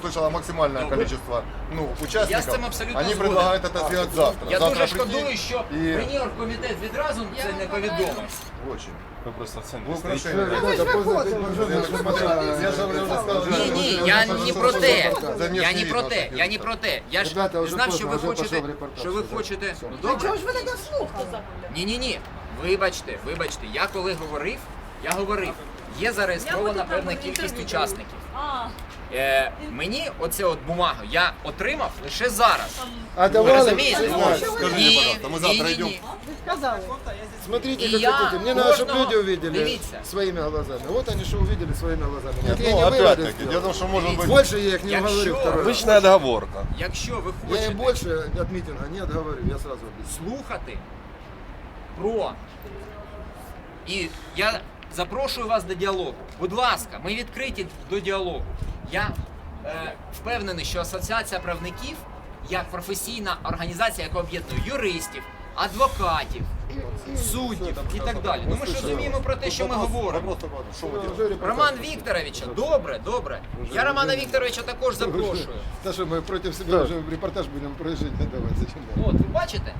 услышало максимальное Добре. количество ну, участников. Я з цим абсолютно Они згоден. предлагают это сделать завтра. Я завтра дуже прийти шкодую, що і- мені оргкомітет відразу це не повідомив. Очень. Ви просто в центрі Вы стоїте. украшение. Ребята, поздно ты Я же смотрю, я же уже сказал. Ні, ні, что- я что- не что- про что- те. что- за внешний Я не вид про ваших те, я не юристов. про те. Я ж Ребята, вже знав, що ви поздно, вже хочете, пішов репортаж. що ви Все. хочете. Ну А чого добре. ж ви тоді слухали? Ні, ні, ні. Вибачте, вибачте. Я коли говорив, я говорив, є зареєстрована певна кількість учасників. А, Е, мені оце от бумагу я отримав лише зараз. А Ви давали? розумієте? Знаете. Скажите, Ні, пожалуйста, мы ні, завтра ні, идем. ні. Сказали. Смотрите, И как я хотите. Мне надо, чтобы кожного- люди увидели Дивіться. своими глазами. Вот они что увидели своими глазами. Нет, Это я ну, не выводы опять-таки, сделал. дело в том, что может быть... Больше я их не Якщо- уговорю второй раз. Обична договорка. Якщо ви Я и хочете больше от митинга не отговорю, я сразу объясню. слухати про. І я запрошую вас до діалогу. Будь ласка, ми відкриті до діалогу. Я е, впевнений, що Асоціація правників як професійна організація, яка об'єднує юристів, адвокатів, суддів і так далі. Ну ми ж розуміємо про те, що ми говоримо. Роман Вікторовича, добре, добре. Я Романа Вікторовича також запрошую. Да что, мы против себя уже репортаж будем проезжать не. Зачем? От, ви бачите?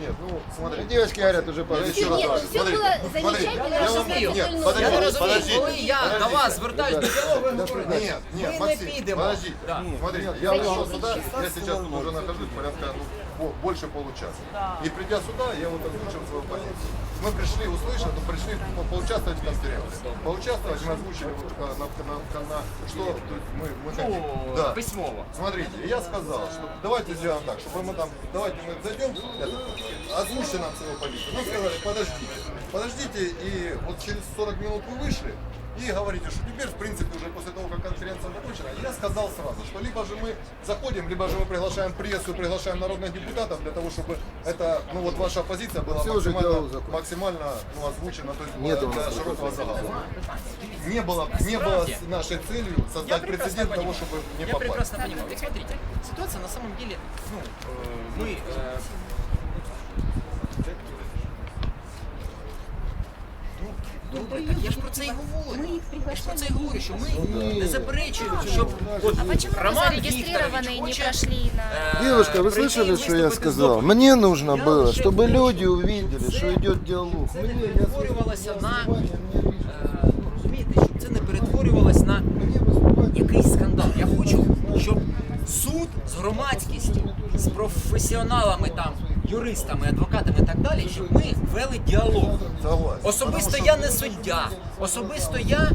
Нет, ну, смотрите. Девочки говорят уже по Я еще раз Нет, говорю, все смотрите, было смотрите, замечательно, Я я вам- розумію. Нет, Я не подождите, розумію, подождите, коли я до подождите. вас звертаюсь до діалогу, ви говорите, Нет, нет, ми не Максим, підемо. подождите. Да. Смотрите, я пришел сюда, я сейчас тут уже нахожусь порядка ну, по- больше получаса. И придя сюда, я вот озвучил свою позицию. Мы пришли услышать, но пришли по- поучаствовать в конференции. Поучаствовать мы озвучили вот на, на, на- на- что то есть мы, мы хотим. Ну, Да. письмово. Смотрите, я сказал, что давайте сделаем так, чтобы мы там, давайте мы зайдем, это, озвучьте нам свою позицию. Мы сказали, подождите, подождите, и вот через 40 минут вы вышли, и говорите, что теперь, в принципе, уже после того, как конференция закончена, я сказал сразу, что либо же мы заходим, либо же мы приглашаем прессу, приглашаем народных депутатов для того, чтобы это, ну вот ваша позиция была Все максимально, максимально ну, озвучена, то есть Нет для у нас широкого загала. Не было, не было нашей целью Я создать прецедент того, чтобы не Я попасть. прекрасно понимаю. Ведь смотрите, ситуация на самом деле, ну, э, мы... э, так я ж про це і говорю. Я ж про це і говорю, що ми не заперечуємо, щоб от А почему вы Роман зарегистрированные Вікторович не хоче, прошли на... е, Девушка, вы прийти слышали, і что я виступити з сказал? доповіддю. Мне нужно Я было, лише чтобы хочу, люди увидели, це- что идет диалог. це не Мне, я перетворювалося на, выступаю, мне лично. е, ну, розумієте, щоб це не перетворювалось на Мне выступать- якийсь скандал. Я хочу, щоб суд з громадськістю, з професіоналами там, юристами, адвокатами і так далі, щоб ми вели діалог. Особисто я не суддя. Особисто я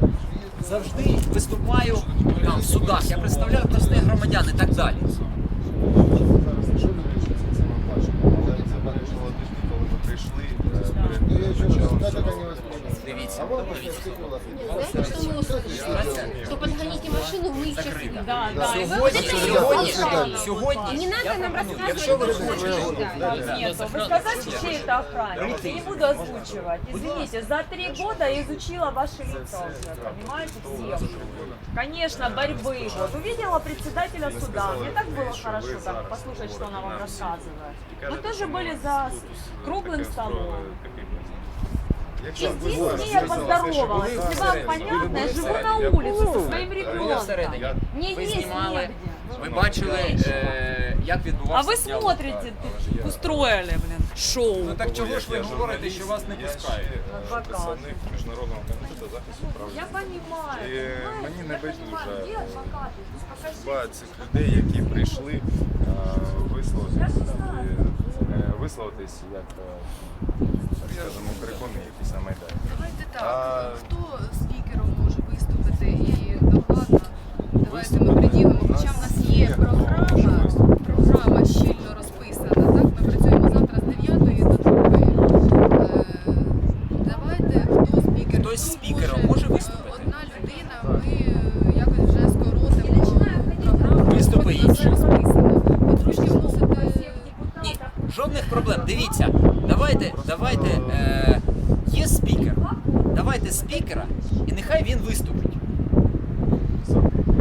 завжди виступаю там в судах. Я представляю простих громадян і так далі. Ну, я еще раз, коли ми прийшли перед Дивіться, А вот дивіться. стекла. Знаете, что мы услышали? Что подгоните машину, мы сейчас... Закрито. Да, Да. да. И вы Сьогодні, вот это сьогодні, слушали. сьогодні, Не я надо нам пропоную, рассказывать, якщо ви то, что хочете, читать. Нет, вы сказать, чей это охранник? Не буду озвучивать. Извините, за три года изучила ваши лица уже, понимаете, всех. Конечно, борьбы. Вот увидела председателя суда. Мне так было хорошо так послушать, что она вам рассказывает. Мы тоже были за круглым столом. И здесь с ней я поздоровалась. Если вам понятно, я живу на улице со своим ви ребенком. всередині. Мне Ви есть знімали, негде. ви бачили, е, як А відбувався вы діалог. смотрите, устроили, блин, шоу. Ну так чого ж ви говорите, що вас не пускають? Представник міжнародного комітету захисту прав Я понимаю. І мені не байдуже, где адвокаты? Ну, цих людей, які прийшли е, висловитись, е, висловитись як, е, так скажемо, переконані якісь на Майдані. Давайте А- так. Хто спікером може виступити і докладно? Давайте ми приділимо. Хоча в нас є програма, програма щільно розписана. Так, ми працюємо завтра з 9 до 2. Давайте хто спікер? Хтось Хто спікером може виступити? Одна людина, ми е, якось вже скоротимо програму. Виступи які? це розписано. Ви трошки вносите Ні, жодних проблем. Дивіться, давайте, давайте. Е, є спікер. Давайте спікера, і нехай він виступить.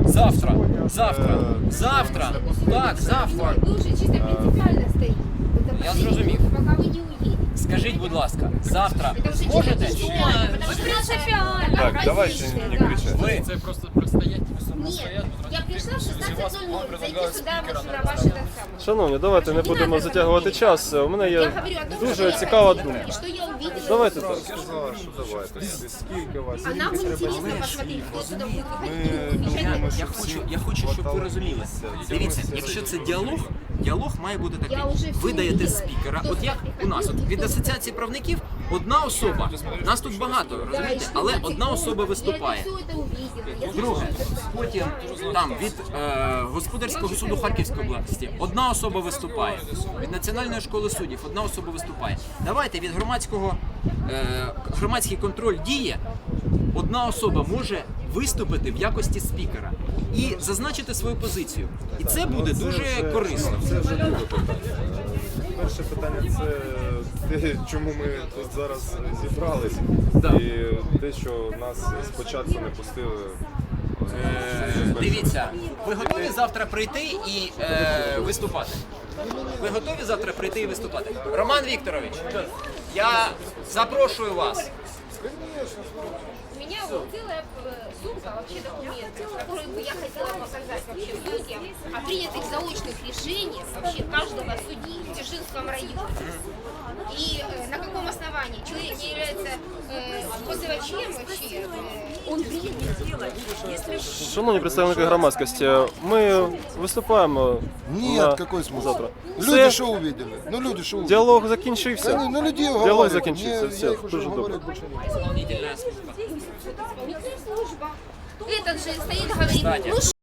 Завтра. Завтра. Завтра. Так, завтра. Вы уже чисто принципиально стоите. Это Я последний зрозумів. путь, Пока вы не уедете. скажіть, будь ласка, завтра Это уже зможете? чрезвычайно, потому что принципиально. надо Так, давайте оппозиция, не да. кричать. Ви Це просто предстоять високо Нет, я пришла в 16.00, зайти сюда, вот на ваш этот самый. Шановні, давайте не будемо затягувати час. У мене Я є говорю о том, что дуже я цікава хотела, думка. и что я увидела. Давайте Сказала, так. сказала, що давайте. Скільки вас? А нам интересно посмотреть, кто сюда будет Ми выходить. думаємо, Я що хочу, всі я хочу, щоб ви хватало розуміли. місця. Дивіться, Це ми якщо це все діалог, діалог має бути такий. Я вже Ви всю даєте виділа. спікера. Хто От як сюди у нас, от приходить, від хто асоціації правників одна особа. Нас тут багато, розумієте? Але одна особа виступає. Друге, потім там від е, господарського суду Харківської області одна особа виступає. Від Національної школи суддів одна особа виступає. Давайте від громадського е, громадський контроль діє. Одна особа може виступити в якості спікера і зазначити свою позицію. І це буде дуже корисно. Перше питання це те, чому ми тут зараз зібрались. Да. І те, що нас спочатку не пустили. Е, Дивіться, ви готові завтра прийти і е, виступати? Ви готові завтра прийти і виступати? Роман Вікторович, я запрошую вас. У меня вот целая э, сумка вообще документов, которые бы я хотела показать вообще людям о принятых заочных решениях вообще каждого судьи в Дзержинском районе. И э, на каком основании человек не является э, позывачем вообще. э, он Шановні представники громадськості, ми виступаємо Нет, на какой смысл? завтра. Люди Все, что увидели? Ну люди что увидели? діалог закінчився. Да, ну людей Діалог уговаривать. закінчився. Не, Все, я их уже дуже добре. уговаривать больше не буду. Исполнительная служба. Спецслужба. Этот же стоит, говорит, Кстати. ну